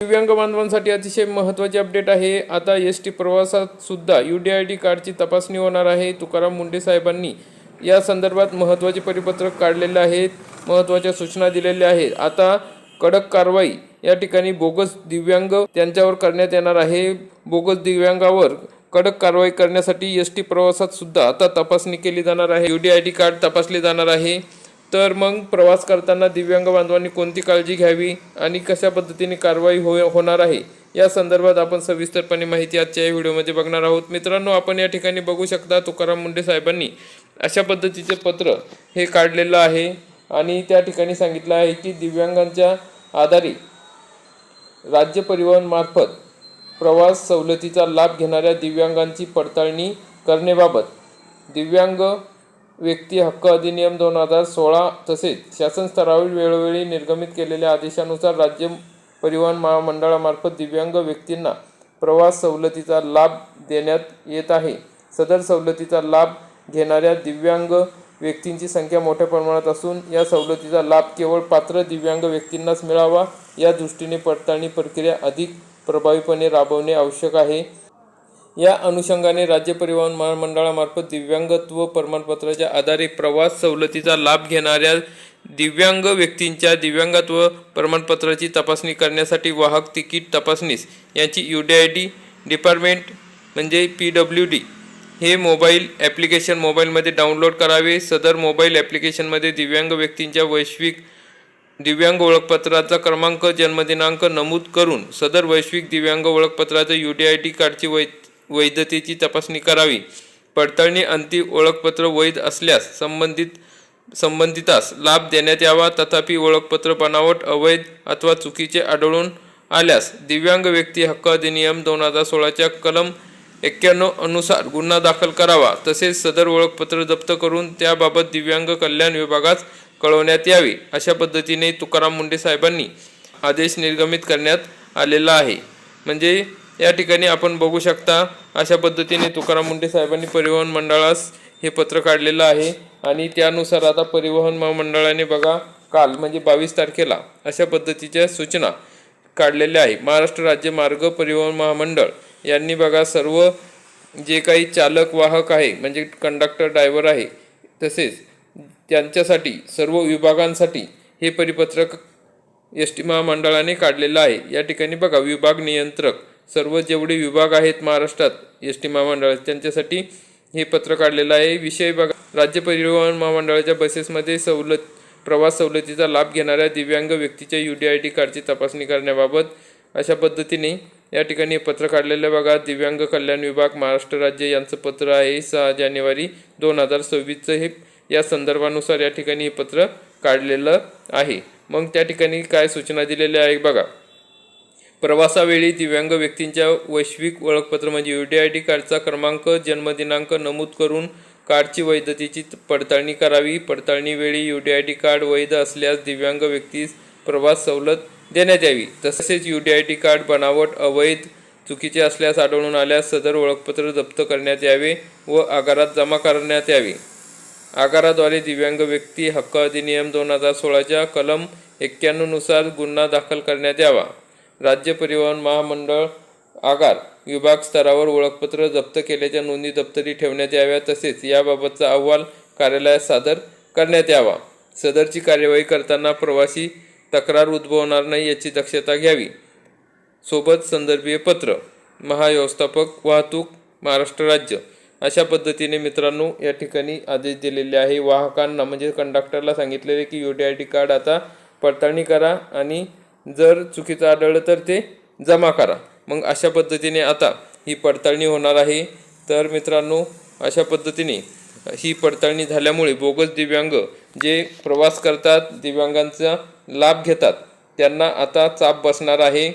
दिव्यांग बांधवांसाठी अतिशय महत्त्वाची अपडेट आहे. आता एस टी प्रवासात सुद्धा यू डी आय डी कार्डची तपासणी होणार आहे. तुकाराम मुंडे साहेबांनी या संदर्भात महत्त्वाचे परिपत्रक काढलेले आहेत. महत्त्वाच्या सूचना दिलेल्या आहेत. आता कडक कारवाई या ठिकाणी बोगस दिव्यांग त्यांच्यावर करण्यात येणार आहे. बोगस दिव्यांगावर कडक कारवाई करण्यासाठी एस टी प्रवासात सुद्धा आता तपासणी केली जाणार आहे. U D I D card तपासले जाणार आहे. तर मग प्रवास करताना दिव्यांग बांधवांनी कोणती काळजी घ्यावी आणि कशा पद्धतीने कारवाई हो होणार आहे? या संदर्भात आपण सविस्तरपणे माहिती आजच्या या व्हिडिओमध्ये बघणार आहोत. मित्रांनो आपण या ठिकाणी बघू शकता तुकाराम मुंडे साहेबांनी अशा पद्धतीचे पत्र हे काढलेलं आहे आणि त्या ठिकाणी सांगितलं आहे की दिव्यांगांच्या आधारे राज्य परिवहनमार्फत प्रवास सवलतीचा लाभ घेणाऱ्या दिव्यांगांची पडताळणी करण्याबाबत दिव्यांग व्यक्ती हक्क अधिनियम दोन हजार सोळा तसेच शासन स्तरावर वेळोवेळी निर्गमित केलेल्या आदेशानुसार राज्य परिवहन महामंडळामार्फत दिव्यांग व्यक्तींना प्रवास सवलतीचा लाभ देण्यात येत आहे. सदर सवलतीचा लाभ घेणाऱ्या दिव्यांग व्यक्तींची संख्या मोठ्या प्रमाणात असून या सवलतीचा लाभ केवळ पात्र दिव्यांग व्यक्तींनाच मिळावा या दृष्टीने पडताळणी प्रक्रिया अधिक प्रभावीपणे राबवणे आवश्यक आहे. या अनुषंगाने राज्य परिवहन महामंडळामार्फत दिव्यांगत्व प्रमाणपत्राच्या आधारे प्रवास सवलतीचा लाभ घेणाऱ्या दिव्यांग व्यक्तींच्या दिव्यांगत्व प्रमाणपत्राची तपासणी करण्यासाठी वाहक तिकीट तपासणीस यांची U D I D department म्हणजे पी डब्ल्यू डी. हे मोबाईल ॲप्लिकेशन मोबाईलमध्ये डाउनलोड करावे. सदर मोबाईल ॲप्लिकेशनमध्ये दिव्यांग व्यक्तींच्या वैश्विक दिव्यांग ओळखपत्राचा क्रमांक जन्मदिनांक नमूद करून सदर वैश्विक दिव्यांग ओळखपत्राचं यू डी आय डी कार्डची वै वैधतेची तपासणी करावी. पडताळणी अंतिम ओळखपत्र वैध असल्यास संबंधित संबंधितास लाभ देण्यात यावा. तथापि ओळखपत्र बनावट अवैध अथवा चुकीचे आढळून आल्यास दिव्यांग व्यक्ती हक्क अधिनियम दोन हजार सोळाच्या कलम एक्क्याण्णव अनुसार गुन्हा दाखल करावा. तसेच सदर ओळखपत्र जप्त करून त्याबाबत दिव्यांग कल्याण विभागास कळवण्यात यावे. अशा पद्धतीने तुकाराम मुंडे साहेबांनी आदेश निर्गमित करण्यात आलेला आहे. म्हणजे या ठिकाणी आपण बघू शकता अशा पद्धतीने तुकाराम मुंडे साहेबांनी परिवहन मंडळास हे पत्र काढलेलं आहे. आणि त्यानुसार आता परिवहन महामंडळाने बघा काल म्हणजे बावीस तारखेला अशा पद्धतीच्या सूचना काढलेल्या आहे. महाराष्ट्र राज्य मार्ग परिवहन महामंडळ यांनी बघा सर्व जे काही चालक वाहक आहे म्हणजे कंडक्टर ड्रायव्हर आहे तसेच त्यांच्यासाठी सर्व विभागांसाठी हे परिपत्रक एस टी महामंडळाने काढलेलं आहे. या ठिकाणी बघा विभाग नियंत्रक सर्व जेवढे विभाग आहेत महाराष्ट्रात एस टी महामंडळात त्यांच्यासाठी हे पत्र काढलेलं आहे. विषय बघा. राज्य परिवहन महामंडळाच्या बसेसमध्ये सवलत प्रवास सवलतीचा लाभ घेणाऱ्या दिव्यांग व्यक्तीच्या यू डी आय टी कार्डची तपासणी करण्याबाबत अशा पद्धतीने या ठिकाणी पत्र काढलेलं बघा दिव्यांग कल्याण विभाग महाराष्ट्र राज्य यांचं पत्र आहे सहा जानेवारी दोन हजार सव्वीसचं. हे या संदर्भानुसार या ठिकाणी हे पत्र काढलेलं आहे. मग त्या ठिकाणी काय सूचना दिलेल्या आहे बघा. प्रवासावेळी दिव्यांग व्यक्तींच्या वैश्विक ओळखपत्र म्हणजे यू डी आय डी कार्डचा क्रमांक जन्मदिनांक नमूद करून कार्डची वैधतेची पडताळणी करावी. पडताळणीवेळी U D I D card वैध असल्यास दिव्यांग व्यक्तीस प्रवास सवलत देण्यात यावी. तसेच U D I D card बनावट अवैध चुकीचे असल्यास आढळून आल्यास सदर ओळखपत्र जप्त करण्यात यावे व आगारात जमा करण्यात यावे. आगाराद्वारे दिव्यांग व्यक्ती हक्क अधिनियम दोन हजार सोळाच्या कलम एक्क्याण्णवनुसार गुन्हा दाखल करण्यात यावा. राज्य परिवहन महामंडळ आगार विभाग स्तरावर ओळखपत्र जप्त केल्याच्या नोंदी दप्तरी ठेवण्यात याव्या तसेच याबाबतचा अहवाल कार्यालयात सादर करण्यात यावा. सदरची कार्यवाही करताना प्रवासी तक्रार उद्भवणार नाही याची दक्षता घ्यावी. सोबत संदर्भीय पत्र. महाव्यवस्थापक वाहतूक महाराष्ट्र राज्य. अशा पद्धतीने मित्रांनो या ठिकाणी आदेश दिलेले आहे. वाहकांना म्हणजे कंडक्टरला सांगितलेले की U D I D card आता पडताळणी करा आणि जर चुकीचं आढळलं तर ते जमा करा. मग अशा पद्धतीने आता ही पडताळणी होणार आहे. तर मित्रांनो अशा पद्धतीने ही पडताळणी झाल्यामुळे बोगस दिव्यांग जे प्रवास करतात दिव्यांगांचा लाभ घेतात त्यांना आता चाप बसणार आहे.